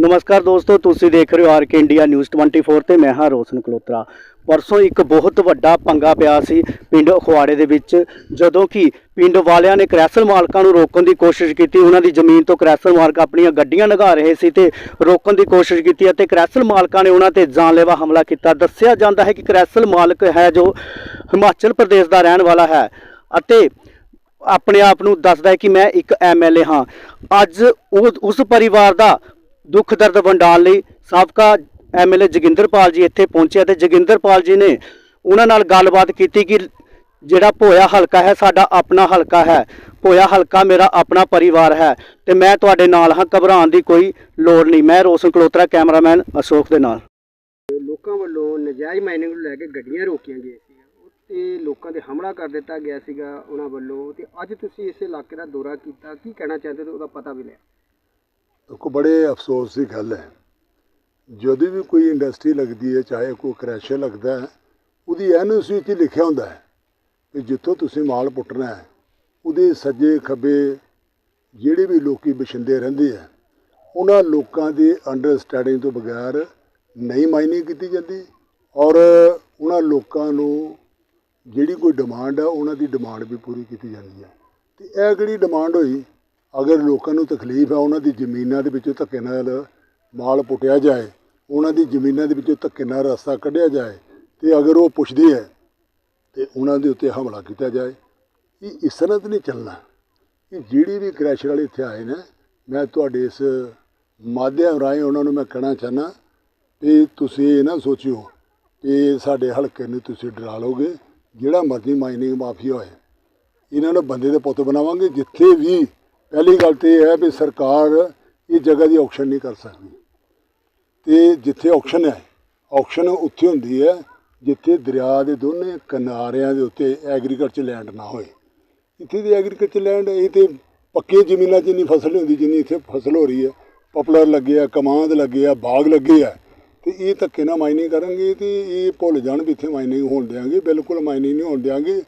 ਨਮਸਕਾਰ ਦੋਸਤੋ, ਤੁਸੀਂ ਦੇਖ ਰਹੇ ਹੋ ਆਰ ਕੇ ਇੰਡੀਆ ਨਿਊਜ਼ 24 ਤੇ ਮੈਂ ਹਾਂ ਰੋਸ਼ਨ ਕਲੋਤਰਾ ਪਰਸੋਂ ਇੱਕ ਬਹੁਤ ਵੱਡਾ ਪੰਗਾ ਪਿਆ ਸੀ ਪਿੰਡ ਅਖਵਾੜੇ ਦੇ ਵਿੱਚ, ਜਦੋਂ ਕਿ ਪਿੰਡ ਵਾਲਿਆਂ ਨੇ ਕ੍ਰੈਸਲ ਮਾਲਕਾਂ ਨੂੰ ਰੋਕਣ ਦੀ ਕੋਸ਼ਿਸ਼ ਕੀਤੀ, ਉਹਨਾਂ ਦੀ ਜ਼ਮੀਨ ਤੋਂ ਕ੍ਰੈਸਲ ਮਾਲਕ ਆਪਣੀਆਂ ਗੱਡੀਆਂ ਲਗਾ ਰਹੇ ਸੀ ਤੇ ਰੋਕਣ ਦੀ ਕੋਸ਼ਿਸ਼ ਕੀਤੀ ਅਤੇ ਕ੍ਰੈਸਲ ਮਾਲਕਾਂ ਨੇ ਉਹਨਾਂ ਤੇ ਜਾਨਲੇਵਾ ਹਮਲਾ ਕੀਤਾ। ਦੱਸਿਆ ਜਾਂਦਾ ਹੈ ਕਿ ਕ੍ਰੈਸਲ ਮਾਲਕ ਹੈ ਜੋ ਹਿਮਾਚਲ ਪ੍ਰਦੇਸ਼ ਦਾ ਰਹਿਣ ਵਾਲਾ ਹੈ ਅਤੇ ਆਪਣੇ ਆਪ ਨੂੰ ਦੱਸਦਾ ਹੈ ਕਿ ਮੈਂ ਇੱਕ ਐਮਐਲਏ ਹਾਂ। ਅੱਜ ਉਹ, ਉਸ ਪਰਿਵਾਰ ਦਾ ਦੁੱਖ ਦਰਦ ਵੰਡਾਉਣ ਲਈ ਸਾਬਕਾ ਐਮਐਲਏ ਜੋਗਿੰਦਰਪਾਲ ਜੀ ਇੱਥੇ ਪਹੁੰਚੇ ਤੇ ਜੋਗਿੰਦਰਪਾਲ ਜੀ ਨੇ ਉਹਨਾਂ ਨਾਲ ਗੱਲਬਾਤ ਕੀਤੀ ਕਿ ਜਿਹੜਾ ਭੋਇਆ ਹਲਕਾ ਹੈ, ਸਾਡਾ ਆਪਣਾ ਹਲਕਾ ਹੈ। ਭੋਇਆ ਹਲਕਾ ਮੇਰਾ ਆਪਣਾ ਪਰਿਵਾਰ ਹੈ ਤੇ ਮੈਂ ਤੁਹਾਡੇ ਨਾਲ ਹਾਂ, ਘਬਰਾਉਣ ਦੀ ਕੋਈ ਲੋੜ ਨਹੀਂ। ਮੈਂ ਰੋਸ਼ਨ ਕਲੋਤਰਾ ਕੈਮਰਾਮੈਨ ਅਸ਼ੋਕ ਦੇ ਨਾਲ। ਲੋਕਾਂ ਵੱਲੋਂ ਨਜਾਇਜ਼ ਮਾਈਨਿੰਗ ਨੂੰ ਲੈ ਕੇ ਗੱਡੀਆਂ ਰੋਕੀਆਂ ਗਈਆਂ ਸੀ ਤੇ ਲੋਕਾਂ 'ਤੇ ਹਮਲਾ ਕਰ ਦਿੱਤਾ ਗਿਆ ਸੀਗਾ ਉਹਨਾਂ ਵੱਲੋਂ ਤੇ ਅੱਜ ਤੁਸੀਂ ਇਸ ਇਲਾਕੇ ਦਾ ਦੌਰਾ ਕੀਤਾ। ਕੀ ਕਹਿਣਾ ਚਾਹੁੰਦੇ ਹੋ ਉਹਦਾ ਪਤਾ ਵੀ ਲਿਆ। ਦੇਖੋ, ਬੜੇ ਅਫਸੋਸ ਦੀ ਗੱਲ ਹੈ। ਜਦੋਂ ਵੀ ਕੋਈ ਇੰਡਸਟਰੀ ਲੱਗਦੀ ਹੈ, ਚਾਹੇ ਕੋਈ ਕ੍ਰੈਸ਼ਰ ਲੱਗਦਾ ਹੈ, ਉਹਦੀ ਐਨਓਸੀ ਵਿੱਚ ਲਿਖਿਆ ਹੁੰਦਾ ਹੈ ਕਿ ਜਿੱਥੋਂ ਤੁਸੀਂ ਮਾਲ ਪੁੱਟਣਾ ਹੈ, ਉਹਦੇ ਸੱਜੇ ਖੱਬੇ ਜਿਹੜੇ ਵੀ ਲੋਕੀ ਬਛਿੰਦੇ ਰਹਿੰਦੇ ਆ ਉਹਨਾਂ ਲੋਕਾਂ ਦੀ ਅੰਡਰਸਟੈਂਡਿੰਗ ਤੋਂ ਬਗੈਰ ਨਹੀਂ ਮਾਈਨਿੰਗ ਕੀਤੀ ਜਾਂਦੀ ਔਰ ਉਹਨਾਂ ਲੋਕਾਂ ਨੂੰ ਜਿਹੜੀ ਕੋਈ ਡਿਮਾਂਡ ਹੈ, ਉਹਨਾਂ ਦੀ ਡਿਮਾਂਡ ਵੀ ਪੂਰੀ ਕੀਤੀ ਜਾਂਦੀ ਹੈ। ਤੇ ਇਹ ਜਿਹੜੀ ਡਿਮਾਂਡ ਹੋਈ ਅਗਰ ਲੋਕਾਂ ਨੂੰ ਤਕਲੀਫ ਹੈ, ਉਹਨਾਂ ਦੀ ਜ਼ਮੀਨਾਂ ਦੇ ਵਿੱਚੋਂ ਧੱਕੇ ਨਾਲ ਮਾਲ ਪੁੱਟਿਆ ਜਾਏ, ਉਹਨਾਂ ਦੀ ਜ਼ਮੀਨਾਂ ਦੇ ਵਿੱਚੋਂ ਧੱਕੇ ਨਾਲ ਰਸਤਾ ਕੱਢਿਆ ਜਾਏ, ਤੇ ਅਗਰ ਉਹ ਪੁੱਛਦੀ ਹੈ, ਤੇ ਉਹਨਾਂ ਦੇ ਉੱਤੇ ਹਮਲਾ ਕੀਤਾ ਜਾਏ, ਇਹ ਇਸ ਤਰ੍ਹਾਂ ਤਾਂ ਨਹੀਂ ਚੱਲਣਾ ਇਹ ਜਿਹੜੀ ਵੀ ਕ੍ਰੈਸ਼ਰ ਵਾਲੇ ਇੱਥੇ ਆਏ ਨੇ, ਮੈਂ ਤੁਹਾਡੇ ਇਸ ਮਾਧਿਅਮ ਰਾਹੀਂ ਉਹਨਾਂ ਨੂੰ ਮੈਂ ਕਹਿਣਾ ਚਾਹਨਾ ਵੀ ਤੁਸੀਂ ਇਹ ਨਾ ਸੋਚਿਓ ਕਿ ਸਾਡੇ ਹਲਕੇ ਨੂੰ ਤੁਸੀਂ ਡਰਾ ਲਓਗੇ, ਜਿਹੜਾ ਮਰਜ਼ੀ ਮਾਈਨਿੰਗ ਮਾਫੀਆ ਹੋਏ। ਇਹਨਾਂ ਨੂੰ ਬੰਦੇ ਦੇ ਪੁੱਤ ਬਣਾਵਾਂਗੇ, ਜਿੱਥੇ ਵੀ ਪਹਿਲੀ ਗੱਲ ਤੇ ਇਹ ਹੈ ਵੀ ਸਰਕਾਰ ਇਹ ਜਗ੍ਹਾ ਦੀ ਆਕਸ਼ਨ ਨਹੀਂ ਕਰ ਸਕਦੀ। ਤੇ ਜਿੱਥੇ ਆਕਸ਼ਨ ਹੈ ਆਕਸ਼ਨ ਉੱਥੇ ਹੁੰਦੀ ਹੈ ਜਿੱਥੇ ਦਰਿਆ ਦੇ ਦੋਨੇ ਕਿਨਾਰਿਆਂ ਦੇ ਉੱਤੇ ਐਗਰੀਕਲਚਰ ਲੈਂਡ ਨਾ ਹੋਏ। ਇੱਥੇ ਦੀ ਐਗਰੀਕਲਚਰ ਲੈਂਡ ਇਹ ਤੇ ਪੱਕੇ ਜ਼ਮੀਨਾਂ 'ਚ ਇੰਨੀ ਫਸਲ ਨਹੀਂ ਹੁੰਦੀ, ਜਿੰਨੀ ਇੱਥੇ ਫਸਲ ਹੋ ਰਹੀ ਹੈ ਪਪਲਰ ਲੱਗੇ ਆ, ਕਮਾਂਦ ਲੱਗੇ ਆ, ਬਾਗ ਲੱਗੇ ਆ, ਤੇ ਇਹ ਧੱਕੇ ਨਾਲ ਮਾਈਨਿੰਗ ਕਰਨਗੇ ਤੇ ਇਹ ਭੁੱਲ ਜਾਣ ਵੀ ਇੱਥੇ ਮਾਈਨਿੰਗ ਹੋਣ ਦਿਆਂਗੇ, ਬਿਲਕੁਲ ਮਾਈਨਿੰਗ ਨਹੀਂ ਹੋਣ ਦਿਆਂਗੇ।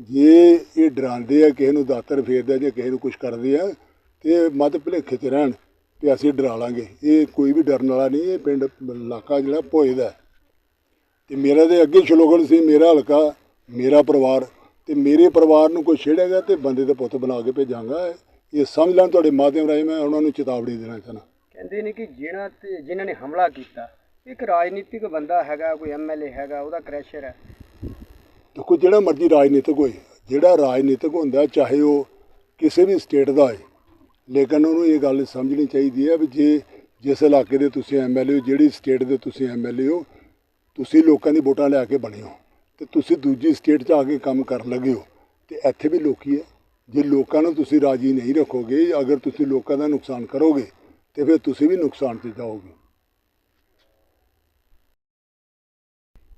ਜੇ ਇਹ ਡਰਾਉਂਦੇ ਆ, ਕਿਸੇ ਨੂੰ ਦਾਤਰ ਫੇਰਦੇ ਆ ਜਾਂ ਕਿਸੇ ਨੂੰ ਕੁਝ ਕਰਦੇ ਆ, ਤੇ ਮੱਧ ਭੁਲੇਖੇ 'ਚ ਰਹਿਣ ਤੇ ਅਸੀਂ ਡਰਾ ਲਾਂਗੇ। ਇਹ ਕੋਈ ਵੀ ਡਰਨ ਵਾਲਾ ਨਹੀਂ, ਇਹ ਪਿੰਡ ਇਲਾਕਾ ਜਿਹੜਾ ਭੋਏ ਦਾ ਹੈ। ਤੇ ਮੇਰਾ ਦੇ ਅੱਗੇ ਸ਼ਲੋਗਨ ਸੀ, ਮੇਰਾ ਹਲਕਾ, ਮੇਰਾ ਪਰਿਵਾਰ, ਤੇ ਮੇਰੇ ਪਰਿਵਾਰ ਨੂੰ ਕੋਈ ਛੇੜੇਗਾ ਤੇ ਬੰਦੇ ਦਾ ਪੁੱਤ ਬਣਾ ਕੇ ਭੇਜਾਂਗਾ। ਇਹ ਸਮਝ ਲੈਣ ਤੁਹਾਡੇ ਮਾਧਿਅਮ ਰਾਹੀਂ ਮੈਂ ਉਹਨਾਂ ਨੂੰ ਚੇਤਾਵਨੀ ਦੇਣਾ ਚਾਹੁੰਦਾ। ਕਹਿੰਦੇ ਨੇ ਕਿ ਜਿਹਨਾਂ ਤੇ ਜਿਨ੍ਹਾਂ ਨੇ ਹਮਲਾ ਕੀਤਾ, ਇੱਕ ਰਾਜਨੀਤਿਕ ਬੰਦਾ ਹੈਗਾ, ਕੋਈ ਐਮਐਲਏ ਹੈਗਾ, ਉਹਦਾ ਕ੍ਰੈਸ਼ਰ ਹੈ। ਦੇਖੋ, ਜਿਹੜਾ ਮਰਜ਼ੀ ਰਾਜਨੀਤਿਕ ਹੋਏ, ਜਿਹੜਾ ਰਾਜਨੀਤਿਕ ਹੁੰਦਾ, ਚਾਹੇ ਉਹ ਕਿਸੇ ਵੀ ਸਟੇਟ ਦਾ ਹੋਏ, ਲੇਕਿਨ ਉਹਨੂੰ ਇਹ ਗੱਲ ਸਮਝਣੀ ਚਾਹੀਦੀ ਹੈ ਵੀ ਜੇ ਜਿਸ ਇਲਾਕੇ ਦੇ ਤੁਸੀਂ ਐਮਐਲਏ ਹੋ, ਜਿਹੜੀ ਸਟੇਟ ਦੇ ਤੁਸੀਂ ਐਮਐਲਏ ਹੋ, ਤੁਸੀਂ ਲੋਕਾਂ ਦੀ ਵੋਟਾਂ ਲੈ ਕੇ ਬਣੇ ਹੋ, ਤੇ ਤੁਸੀਂ ਦੂਜੀ ਸਟੇਟ 'ਚ ਆ ਕੇ ਕੰਮ ਕਰਨ ਲੱਗੇ ਹੋ, ਤੇ ਇੱਥੇ ਵੀ ਲੋਕੀ ਹੈ। ਜੇ ਲੋਕਾਂ ਨੂੰ ਤੁਸੀਂ ਰਾਜੀ ਨਹੀਂ ਰੱਖੋਗੇ, ਅਗਰ ਤੁਸੀਂ ਲੋਕਾਂ ਦਾ ਨੁਕਸਾਨ ਕਰੋਗੇ, ਤੇ ਫਿਰ ਤੁਸੀਂ ਵੀ ਨੁਕਸਾਨ 'ਚ ਜਾਓਗੇ।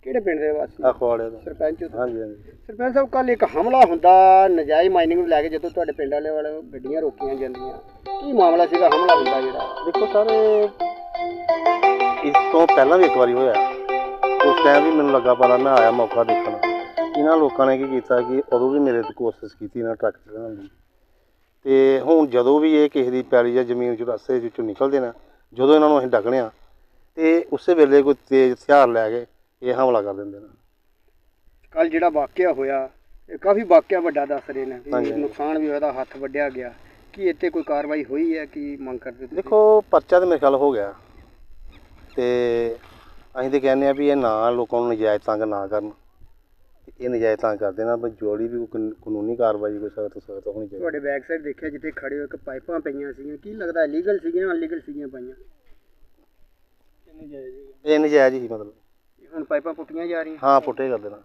ਕਿਹੜੇ ਪਿੰਡ ਦੇ ਵਾਸੀ? ਅਖਵਾੜੇ ਦਾ। ਸਰਪੰਚ ਹੋ? ਹਾਂਜੀ ਹਾਂਜੀ। ਸਰਪੰਚ ਸਾਹਿਬ ਕੱਲ ਇੱਕ ਹਮਲਾ ਹੁੰਦਾ ਨਜਾਇਜ਼ ਮਾਈਨਿੰਗ ਨੂੰ ਲੈ ਕੇ ਜਦੋਂ ਤੁਹਾਡੇ ਪਿੰਡ ਵਾਲੇ ਵਾਲੇ ਗੱਡੀਆਂ ਰੋਕੀਆਂ ਜਾਂਦੀਆਂ। ਕੀ ਮਾਮਲਾ ਸੀਗਾ ਹਮਲਾ ਹੁੰਦਾ ਜਿਹੜਾ? ਦੇਖੋ ਸਰ ਇਸ ਤੋਂ ਪਹਿਲਾਂ ਵੀ ਇੱਕ ਵਾਰੀ ਹੋਇਆ। ਉਸ ਟਾਈਮ ਵੀ ਮੈਨੂੰ ਲੱਗਾ ਪਤਾ ਮੈਂ ਆਇਆ ਮੌਕਾ ਦੇਖਣ। ਇਹਨਾਂ ਲੋਕਾਂ ਨੇ ਕੀ ਕੀਤਾ ਕਿ ਉਦੋਂ ਵੀ ਮੇਰੇ ਤੇ ਕੋਸ਼ਿਸ਼ ਕੀਤੀ ਇਹਨਾਂ ਟਰੱਕ ਚਲਾਉਣ ਦੀ। ਤੇ ਹੁਣ ਜਦੋਂ ਵੀ ਇਹ ਕਿਸੇ ਦੀ ਪੈਲੀ ਜਾਂ ਜ਼ਮੀਨ ਚੋਂ ਰਸਤੇ ਵਿੱਚੋਂ ਨਿਕਲਦੇ ਨਾ ਜਦੋਂ ਇਹਨਾਂ ਨੂੰ ਅਸੀਂ ਡੱਕਣਿਆ ਤੇ ਉਸੇ ਵੇਲੇ ਕੋਈ ਤੇਜ਼ ਹਥਿਆਰ ਲੈ ਕੇ ਇਹ ਹਮਲਾ ਕਰ ਦਿੰਦੇ ਨੇ। ਕੱਲ ਜਿਹੜਾ ਵਾਕਿਆ ਹੋਇਆ ਇਹ ਕਾਫੀ ਵਾਕਿਆ ਵੱਡਾ ਦੱਸ ਰਹੇ ਨੇ ਵੀ ਹਾਂਜੀ। ਨੁਕਸਾਨ ਵੀ ਹੋਇਆ ਹੱਥ ਵੱਢਿਆ ਗਿਆ। ਕੀ ਇੱਥੇ ਕੋਈ ਕਾਰਵਾਈ ਹੋਈ ਹੈ ਕੀ ਮੰਗ ਕਰਦੇ ਤੁਸੀਂ? ਦੇਖੋ ਪਰਚਾ ਤੇ ਮੇਰੇ ਖਿਆਲ ਹੋ ਗਿਆ। ਤੇ ਅਸੀਂ ਤੇ ਕਹਿੰਦੇ ਆ ਵੀ ਇਹ ਨਾ ਲੋਕਾਂ ਨੂੰ ਨਜਾਇਜ਼ ਤੰਗ ਨਾ ਕਰਨ। ਤੇ ਇਹ ਨਜਾਇਜ਼ ਤੰਗ ਕਰਦੇ ਨਾ ਵੀ ਜੋੜੀ ਵੀ ਕੋਈ ਕਾਨੂੰਨ- ਕਾਨੂੰਨੀ ਕਾਰਵਾਈ ਕੋਈ ਸਖਤ ਸਖਤ ਹੋਣੀ ਚਾਹੀਦੀ। ਤੁਹਾਡੇ ਬੈਕ ਸਾਈਡ ਦੇਖਿਆ ਜਿੱਥੇ ਖੜੇ ਹੋ ਇੱਕ ਪਾਈਪਾਂ ਪਈਆਂ ਸੀਗੀਆਂ। ਕੀ ਲੱਗਦਾ ਲੀਗਲ ਸੀਗੀਆਂ ਅਨਲੀਗਲ ਸੀਗੀਆਂ ਪਾਈਆਂ? ਇਹ ਨਜਾਇਜ਼ ਹੀ ਮਤਲਬ। ਹੁਣ ਪਾਈਪਾਂ ਪੁੱਟੀਆਂ ਜਾ ਰਹੀਆਂ। ਹਾਂ ਪੁੱਟੇ ਕਰਦੇ ਨਾ।